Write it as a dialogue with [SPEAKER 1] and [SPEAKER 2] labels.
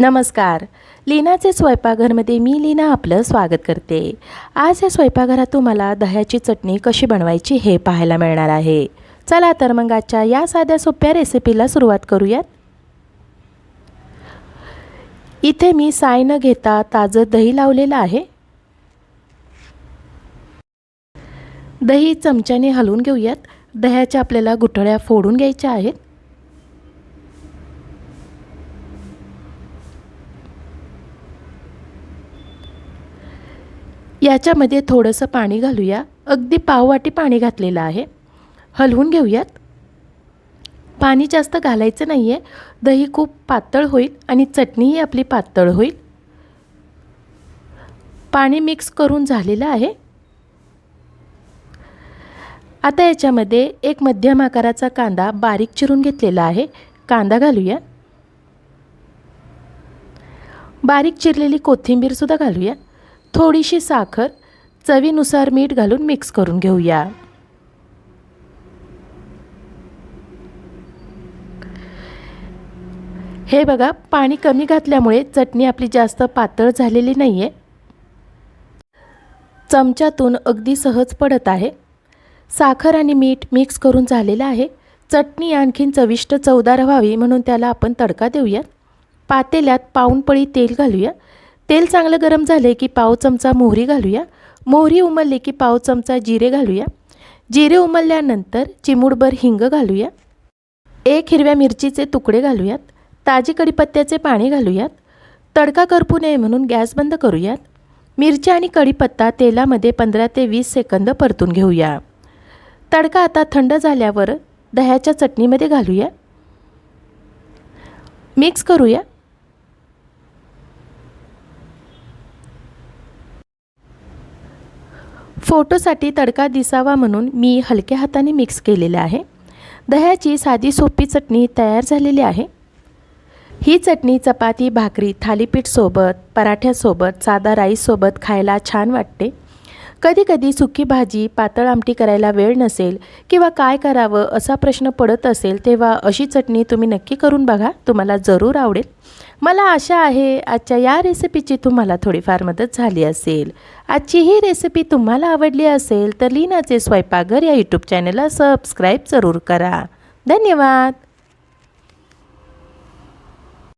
[SPEAKER 1] नमस्कार. लीनाचे स्वयंपाकघरमध्ये मी लीना आपलं स्वागत करते. आज या स्वयंपाकघरात तुम्हाला दह्याची चटणी कशी बनवायची हे पाहायला मिळणार आहे. चला तर मग आजच्या या साध्या सोप्या रेसिपीला सुरुवात करूयात. इथे मी साय न घेता ताजं दही लावलेलं आहे. दही चमच्याने हलवून घेऊयात. दह्याच्या आपल्याला गुठळ्या फोडून घ्यायच्या आहेत. याच्यामध्ये थोडंसं पाणी घालूया. अगदी पाववाटी पाणी घातलेलं आहे. हलवून घेऊयात. पाणी जास्त घालायचं नाही आहे दही खूप पातळ होईल आणि चटणीही आपली पातळ होईल. पाणी मिक्स करून झालेलं आहे. आता याच्यामध्ये एक मध्यम आकाराचा कांदा बारीक चिरून घेतलेला आहे. कांदा घालूया. बारीक चिरलेली कोथिंबीरसुद्धा घालूया. थोडीशी साखर चवीनुसार मीठ घालून मिक्स करून घेऊया. हे बघा पाणी कमी घातल्यामुळे चटणी आपली जास्त पातळ झालेली नाही आहे चमच्यातून अगदी सहज पडत आहे. साखर आणि मीठ मिक्स करून झालेलं आहे. चटणी आणखीन चविष्ट चवदार व्हावी म्हणून त्याला आपण तडका देऊयात. पातेल्यात पाऊण पळी तेल घालूया तेल चांगलं गरम झालं की पाव चमचा मोहरी घालूया. मोहरी उमलली की पाव चमचा जिरे घालूया. जिरे उमलल्यानंतर चिमूडभर हिंग घालूया. एक हिरव्या मिरचीचे तुकडे घालूयात. ताजी कढीपत्त्याचे पाणी घालूयात. तडका करपू नये म्हणून गॅस बंद करूयात. मिरची आणि कढीपत्ता तेलामध्ये पंधरा ते वीस सेकंद परतून घेऊया. तडका आता थंड झाल्यावर दह्याच्या चटणीमध्ये घालूया. मिक्स करूया. फोटोसाठी तडका दिसावा म्हणून मी हलक्या हाताने मिक्स केलेलं आहे. दह्याची साधी सोपी चटणी तयार झालेली आहे. ही चटणी चपाती भाकरी थालीपीठसोबत पराठ्यासोबत साधा राईससोबत खायला छान वाटते. कधीकधी सुकी भाजी पातळ आमटी करायला वेळ नसेल किंवा काय करावं असा प्रश्न पडत असेल तेव्हा अशी चटणी तुम्ही नक्की करून बघा तुम्हाला जरूर आवडेल. मला आशा आहे आजच्या या रेसिपीची तुम्हाला थोडीफार मदत झाली असेल. आजची ही रेसिपी तुम्हाला आवडली असेल तर लीनाचे स्वयंपाकघर या यूट्यूब चॅनलला सबस्क्राईब जरूर करा. धन्यवाद!